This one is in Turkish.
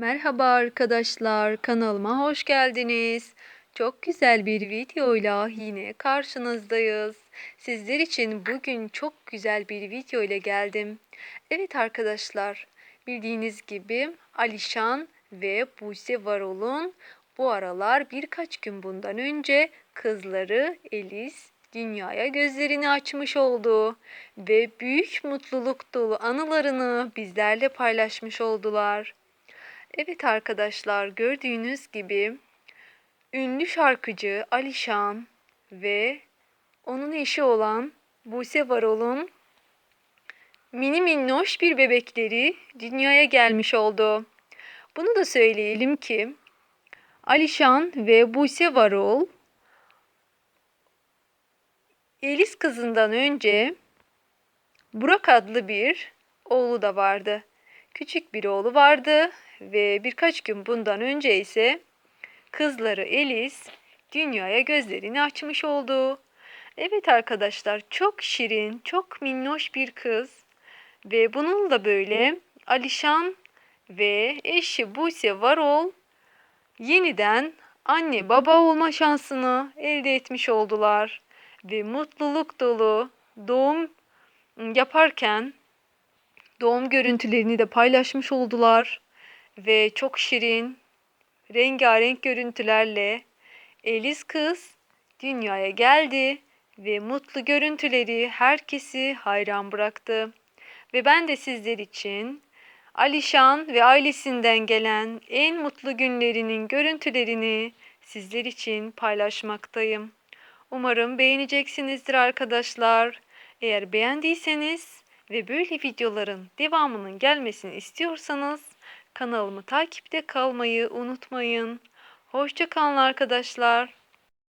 Merhaba arkadaşlar, kanalıma hoş geldiniz. Çok güzel bir videoyla yine karşınızdayız. Sizler için bugün çok güzel bir video ile geldim. Evet arkadaşlar, bildiğiniz gibi Alişan ve Buse Varol'un bu aralar birkaç gün bundan önce kızları Elis dünyaya gözlerini açmış oldu ve büyük mutluluk dolu anılarını bizlerle paylaşmış oldular. Evet arkadaşlar gördüğünüz gibi ünlü şarkıcı Alişan ve onun eşi olan Buse Varol'un mini minnoş bir bebekleri dünyaya gelmiş oldu. Bunu da söyleyelim ki Alişan ve Buse Varol Elis kızından önce Burak adlı bir oğlu da vardı. Küçük bir oğlu vardı ve birkaç gün bundan önce ise kızları Elis dünyaya gözlerini açmış oldu. Evet arkadaşlar çok şirin, çok minnoş bir kız ve bununla böyle Alişan ve eşi Buse Varol yeniden anne baba olma şansını elde etmiş oldular ve mutluluk dolu doğum yaparken doğum görüntülerini de paylaşmış oldular ve çok şirin, rengarenk görüntülerle Eliz kız dünyaya geldi ve mutlu görüntüleri herkesi hayran bıraktı. Ve ben de sizler için Alişan ve ailesinden gelen en mutlu günlerinin görüntülerini sizler için paylaşmaktayım. Umarım beğeneceksinizdir arkadaşlar. Eğer beğendiyseniz ve böyle videoların devamının gelmesini istiyorsanız kanalımı takipte kalmayı unutmayın. Hoşçakalın arkadaşlar.